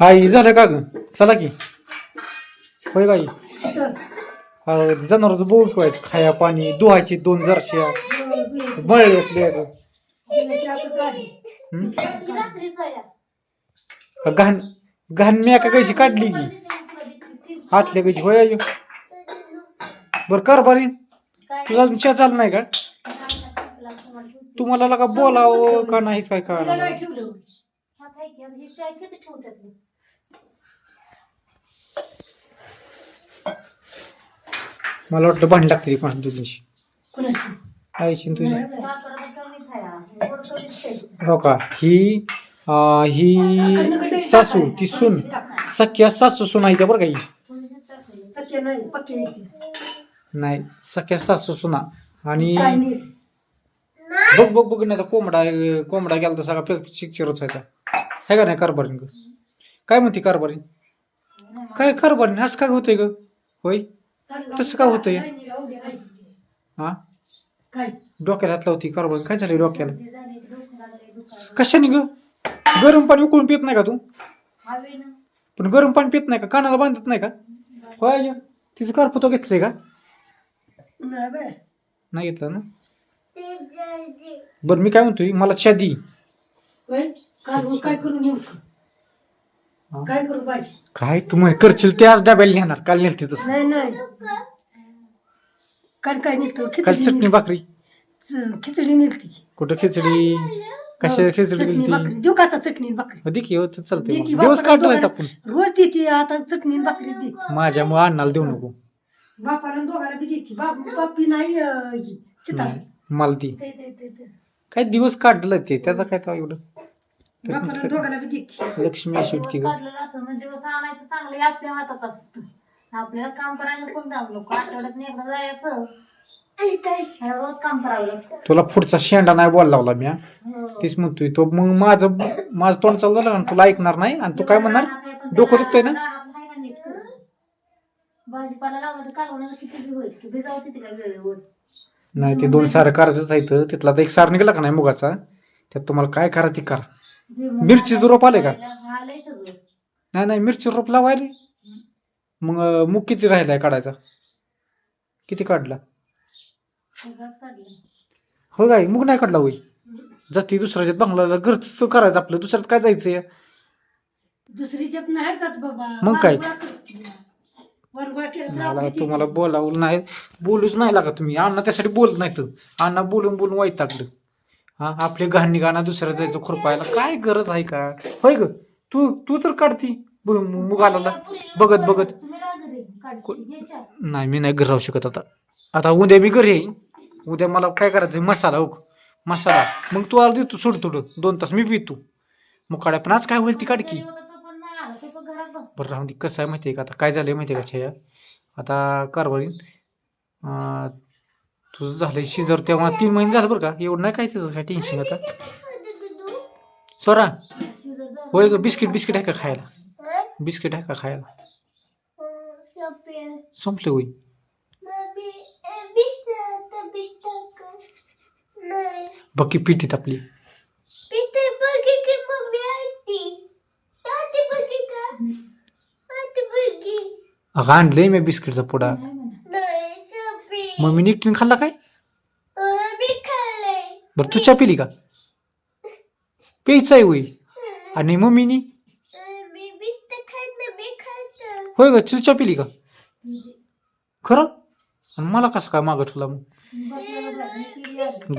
आई झालं का ग? चला की. होय गाई जनावरचं बोल ठेवायचं खाया पाणी दुहायची दोन जरश्या. मळे ग हं? घाण घाण म्याका गायची काढली की. आतल्या गायची होय आई. बर कर बरी. तुला चहा चालू नाही का? तुम्हाला लगा बोलावं का नाही काय का मला वाटलं भांडी लागते कोणा तुझी आईची न तुझी. हो का? ही अं, ही सासू ती सून. सख्या सासू सून आहे त्या बरं का ही? नाही सख्या सासू सुना. आणि बघ बघ बघ नाही तर कोंबडा कोंबडा गेला तर सगळा पिक्चरच व्हायचा आहे का नाही कारभारीन ग? काय म्हणते कारभारीन? काय कारभारीन? असं काय होतंय ग? होय? तसं का होतंय? हा? काय डोक्याला हात लावती कारभारीन. काय झालं डोक्याला? कशाने ग? गरम पाणी उकळून पित नाही का तू? पण गरम पाणी पित नाही का? कानाला बांधत नाही का? होय तिचं कारपतो घेतलंय का? नाही घेतलं ना? बरं मी काय म्हणतोय? मला चहा दी होय? काल काय करून येऊ? हा? काय करू पाहिजे काय तू मग करशील ते आज डब्याला नेणार काल नेलते तसं. नाही नाही. काल काय नेतो काल खिचडी चटणी नेली. भाकरी. खिचडी नेलती. कुठं खिचडी? कशा खिचडी चटणी दिली भाकरी. देऊ का आता चटणी आणि भाकरी? दे की हो तर चालतंय दे की मग. दिवस बापाला काढलाय दोघांना- आपण. रोज देते आता चटणी आणि भाकरी दे. माझ्यामुळे अन्नाला देऊ नको. बापाला आणि दोघाला बी देते. बाप बापी नाही अं, ही, चितार. नाही मला ती काय दिवस काढलं ते? त्याचा काय तो एवढं? आणि. दोघाला लक्ष्मी अशी उठती ग काढलेलं असं म्हणजे दिवस आणायचं चांगलं हे आपल्या हातात असतं. आपल्याला काम करायला कोण दाब लोक आठवड्यात एकदा जायचं. आणि रोज काम करावं लागतं. तुला पुढचा शेंडा नाही बोलायला लावला मी हा. हो. तेच म्हणतोय तो. मग माझं माझं तोंड चालू झालं ना तुला ऐकणार नाही आणि तू काय म्हणणार? रानात आहे पण डोकं त्या दुखतंय ना? रानात आहे का नीट करून? भाजीपाला लावला तर कालवणाला किती बी होईल. की भिजावं तिथे का वेळेवर. नाही ते दोन सारं करायचंच आहेत तिथला तर एक सार निघाला का नाही मुगाचा? त्यात तुम्हाला काय करा ती करा. मिरचीचं रोप आलंय का? नाही नाही मिरची रोप लावायला मग मूग किती राहिलाय काढायचा? किती काढला? हो काय मूग नाही काढला होई जाती दुसऱ्याच्यात बंगल्याला घरच करायचं आपलं. दुसऱ्यात काय जायचंय दुसरीच्यात नाही जात बाबा. मग काय? केला तर मला आपली ती- तुम्हाला बोलावं नाही बोलूच नाही लागा तुम्ही अण्णा त्यासाठी बोलत नाही तर अण्णा बोलून बोलून वाईट टाकलं हा आपले घाण गाणं दुसऱ्या जायचं खुरपायला. काय गरज आहे का? होय ग. तू तू तर काढती ब- मुगाला बघत बघत. तुम्ही राहा घरी काढते. घ्यायच्या नाही मी नाही घरी राहू शकत आता. आता उद्या मी घरी येईन. उद्या मला काय करायचं? मसाला हो मसाला. मग तू आला देतो सोड थोडं. दोन तास मी पितो. मग काढा पण आज काय होईल ती काढकी बरं राहून दे कसं आहे माहिती आहे का? आता काय झालं माहिती आहे का छया? आता कारभारीन अं, तुझं झालं शिजर तेव्हा तीन महिने झालं बरं का? एवढं नाही काय त्याचं? काय टेन्शन आता? जर होय ग बिस्किट बिस्किट आहे का खायला? बिस्किट आहे का खायला? संपले होई बघ की पिटीत आपली. अगं आणलंय मी बिस्किटचा पुडा मम्मीने म्हणा मग मी निकटीन खाल्ला काय? बरं तू चा पिली का? प्यायचा आहे होई आणि मम्मीनी? होय ग तू चा पिली का? खरं? आणि मला कसं काय मागं ठेवला मग?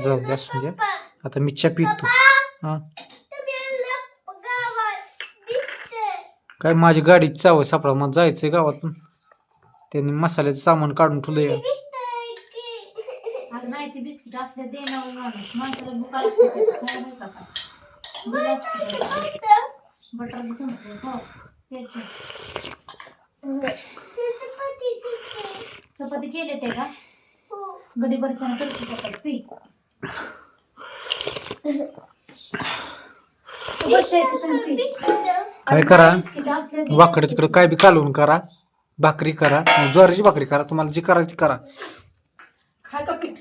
जाऊ द्या आता मी चा पितो. हा. काय माझी गाडी चाव सापडा मग जायचंय गावातून. त्यांनी मसाल्याचं सामान काढून ठेवलंय. अगं नाही ते बिस्किट असले दे ना माणूस माणसाला भूक लागते त्याचं खायला नाही का काय? दिलं असतं. बटर बी संपलं. हो. त्याची. चपाती केले ते का? गडी बरच्यानं करते चपाती पी. बस पी. काय करा. वाकडे तिकडे काय बी कालवून करा. भाकरी करा. ज्वारीची भाकरी करा. तुम्हाला जी करायची करा. खाय का पीठ?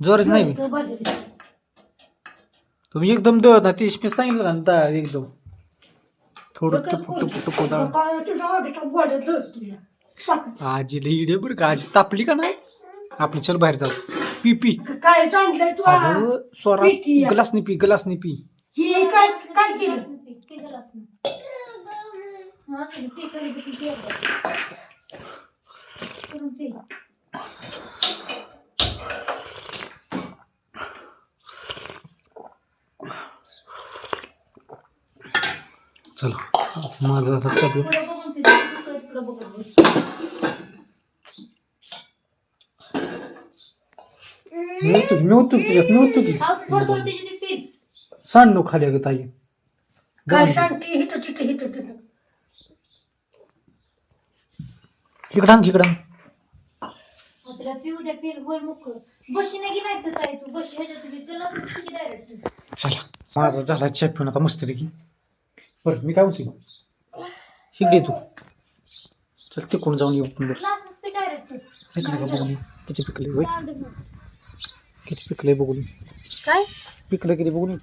ज्वारीच नाही. तुम्ही एकदम दळत ना तीस मी सांगितलं ना दा- एकदम. थोडं टुपू टुपू टुपू दाळ. काय. आजीला इडे बरं का. आजी तापली का नाही? आपली चल बाहेर जाऊ. पी पी. काय सांगितलंय तू अगं स्वरा पिती आहे. ग्लासनी पी ग्लासनी पी. ही काय काय केलं? चालू मी होतो मी होतो तुझ्यात मी होतो की सांड खाली अगं ताई. काय सांगते हिथं तिथं हिथं तिथं. इकडं इकडं आण. पिऊ द्या पीर बोल मोकळं. बशीने गेलाय तर काय तू बशी ह्याच्यात डायरेक्ट चला. माझा झाला चहा पिऊन आता मस्तपैकी. बरं मी काय होती शिकली तू. चल तिकडून जाऊन येऊ आपण बरं. क्लास डायरेक्ट पिकले का बघून. किती पिकले होय? किती पिकले बघून. काय? पिकलं किती बघून.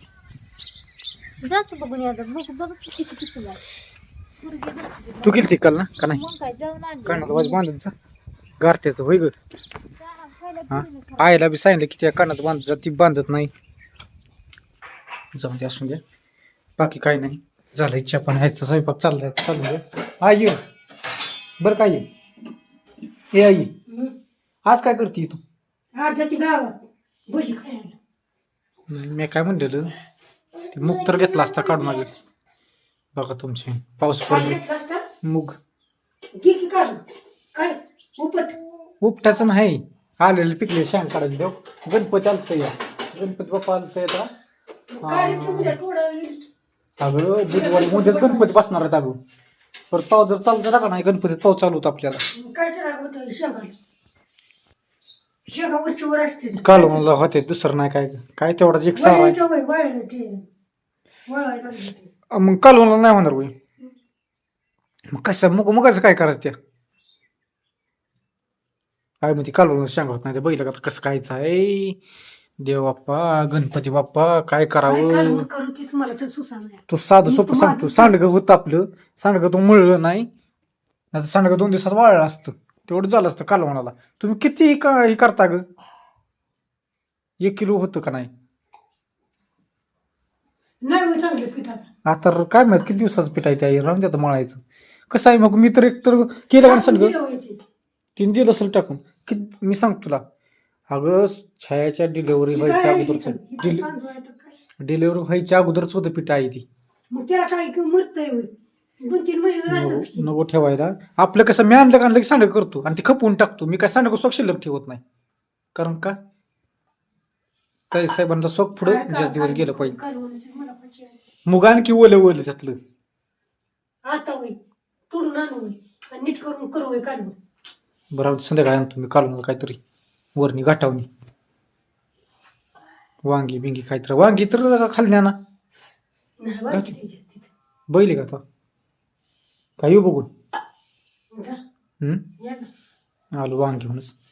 जातो बघून यादा बघ बघ किती तुला तू गेली काल ना? का नाही? मग काय जाऊन आणली. कानात वाज बांधायचा गारट्याचं होय ग. चहा खायला हा. आईला बी सांगितलं की त्या कानात बांधत ती बांधत नाही. जाऊन दे असून द्या बाकी काही नाही. झालं इच्छा पण ह्याचा स्वयंपाक चाललाय चालू दे. आई ये. बरं काय ये ए आई. आज काय करते तू? आज जाती गावात. भजी खायला. मी काय म्हणलेलं? ते मूग तर घेतला असता काढून आले बघा तुमचे. पाऊस पडले? मूग. घे की काढ. काढ. उपट. उपटाचं नाही. आलेले पिकले शांग काढायचे देव. गणपती आलतं या. गणपती बाप्पा आलतं आता. अगं बुधवारी उद्याच गणपती बसणार आहेत अगं. परत पाऊस जर चालू झाला का नाही गणपतीत पाऊस चालू होता आपल्याला. काय काल म्हणलं होते दुसरं नाही काय. काय तेवढाच एक सारा बाई, मग काल म्हणलं नाही होणार होय मग कसं मुग मुगाचं काय करायचं त्या काय म्हणते काल म्हणून सांगा होत नाही ते बैल आता कसं खायचं आहे. देव बाप्पा गणपती बाप्पा काय करावं? कालवण करू तीच मला तर सुसा नाही. तू साधं सोपं सांगतो. सांडगं होतं आपलं. सांडगं तो मुळलं नाही. आता सांडगं दोन दिवसात वाळलं असतं. तेवढं झालं असतं कालवणाला. तुम्ही किती का हे करता ग? एक किलो होतं का नाही नाही मी चांगलं पिठाचं आता काय माहीत किती दिवसाचं पीठ आहे त्या राहून द्या मळायचं. कसं आहे मग मी तर एक तर केलं का ते. तीन दिलं असेल टाकून. कि मी सांगतो तुला. अगं छायाच्या डिलेवरी व्हायच्या अगोदरच? इथं. डिले? डिलेवरी व्हायच्या अगोदरच होतं पीठ आहे ती. मग त्याला काय की मरतय होय? दोन तीन महिने राहतच की. नको ठेवायला. आपलं कसं मी आणलं का आणलं की सांडगं करतो. आणि ते खपवून टाकतो. मी काय सांडगं सोक शिल्लक ठेवत नाही. कारण का? ताई साहेबांना सोक पुढं काय- जास्त दिवस काय- गेलं पाहिजे. मला. मुगान की ओलं ओलं त्यातलं. आता होय. तोडून आणू होय. आणि नीट करून करू होय बरोबर संध्याकाळी आणतो मी काढून काहीतरी. वरणी गाठावणी. वांगी बिंगी काहीतरी. वांगी तर खाली ना. नाही बरं जाऊ दे. त्याच्यात तिथं. बैल का आता काय येऊ बघून? जा. हम्म? या जा. आलो वांगी म्हणून.